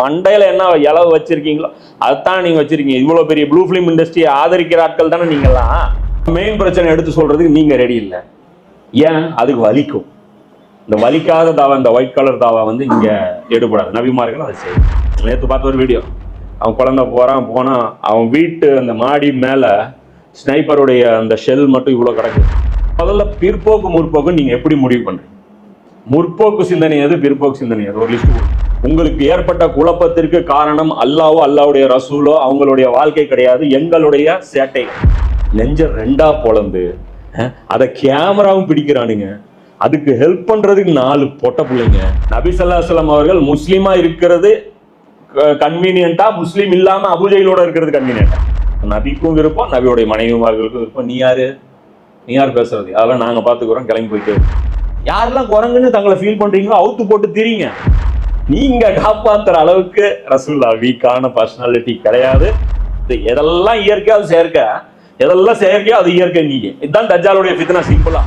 மண்டையில் என்ன இளவு வச்சிருக்கீங்களோ அதுதான் நீங்கள் வச்சிருக்கீங்க. இவ்வளோ பெரிய ப்ளூ ஃபிலிம் இண்டஸ்ட்ரியை ஆதரிக்கிற ஆட்கள் தானே நீங்கள்லாம். மெயின் பிரச்சனை எடுத்து சொல்கிறதுக்கு நீங்கள் ரெடி இல்லை. ஏன்? அதுக்கு வலிக்கும். இந்த வலிக்காத தாவா இந்த ஒயிட் கலர் தாவா வந்து இங்கே எடுபடாது. நபிமார்கள் அதை செய்யும் நேற்று பார்த்த ஒரு வீடியோ அவன் குழந்தை போகிறான் போனால் அவன் வீட்டு அந்த மாடி மேலே ஸ்னைப்பருடைய அந்த ஷெல் மட்டும் இவ்வளோ கிடக்குது முதல்ல பிற்போக்கு முற்போக்கு நீங்கள் எப்படி முடிவு பண்ணுறீங்க முற்போக்கு சிந்தனை எது? பிற்போக்கு சிந்தனை எது? ஒரு லிஸ்ட் உங்களுக்கு ஏற்பட்ட குழப்பத்திற்கு காரணம் அல்லாவோ அல்லாவுடைய ரசூலோ அவங்களுடைய வாழ்க்கை கிடையாது. எங்களுடைய சேட்டை. நெஞ்ச ரெண்டா பொழந்து அதை கேமராவும் பிடிக்கிறானுங்க. அதுக்கு ஹெல்ப் பண்றதுக்கு நாலு பொட்ட பிள்ளைங்க. நபி ஸல்லல்லாஹு அவர்கள் முஸ்லீமா இருக்கிறது கன்வீனியன்ட்டா முஸ்லீம் இல்லாம அபுஜைகளோட இருக்கிறது கன்வீனியன்ட்டா நபிக்கும் விருப்பம் நபியோடைய மனைவிமார்களுக்கும் விருப்பம். நீ யாரு? நீ யார் பேசுறது? அதெல்லாம் நாங்க பாத்துக்கிறோம் கிளம்பி போயிட்டு யாரெல்லாம் குரங்குன்னு தங்களை ஃபீல் பண்றீங்களோ அவுத்து போட்டு திரிங்க. நீங்க காப்பாத்துற அளவுக்கு ரசுல்லா வீக்கான பர்சனாலிட்டி கிடையாது. இது எதெல்லாம் இயற்கையோ அது செயற்கை? எதெல்லாம் செயற்கையோ அது இயற்கை நீங்க. இதுதான் தஜாலுடைய ஃபித்னா சிம்பிளா